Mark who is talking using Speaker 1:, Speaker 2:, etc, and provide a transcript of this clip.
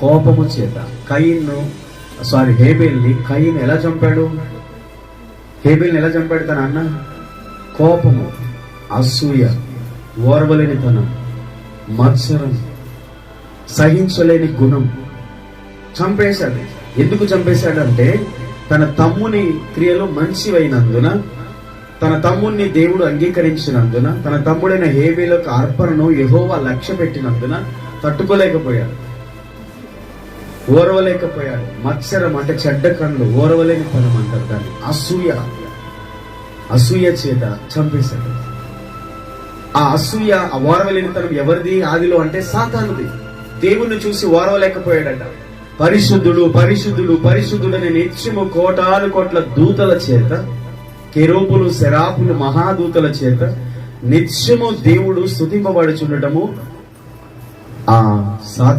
Speaker 1: కోపము చేత కయిన్ను సారీ హేబేల్ని కయిన్ ఎలా చంపాడు? హేబేల్ని ఎలా చంపాడు తన అన్న? కోపము అసూయ ఓర్వలేనితనం మత్సరం సహించలేని గుణం. చంపేశాడు. ఎందుకు చంపేశాడంటే తన తమ్ముని క్రియలు మంచివైనందున తన తమ్ముణ్ణి దేవుడు అంగీకరించినందున తన తమ్ముడైన హేబేలకు అర్పణను యహోవా లక్ష్య పెట్టినందున తట్టుకోలేకపోయాడు ఓరవలేకపోయాడు మత్సరం అంటే చెడ్డ కళ్ళు ఓరవలేని తనం అంటారు దాన్ని. అసూయ. అసూయ చేత చంపేశాడు ఆ అసూయ ఆ ఓరవలేనితనం ఎవరిది? ఆదిలో అంటే సాతానుది. దేవుణ్ణి చూసి ఓరవలేకపోయాడట. పరిశుద్ధుడు పరిశుద్ధుడు పరిశుద్ధుడని నిత్యము కోటాను కోట్ల దూతల చేత కెరోపులు శరాపులు మహాదూతల చేత నిత్యము దేవుడు స్థుతింపబడుచుండటము ఆ సాత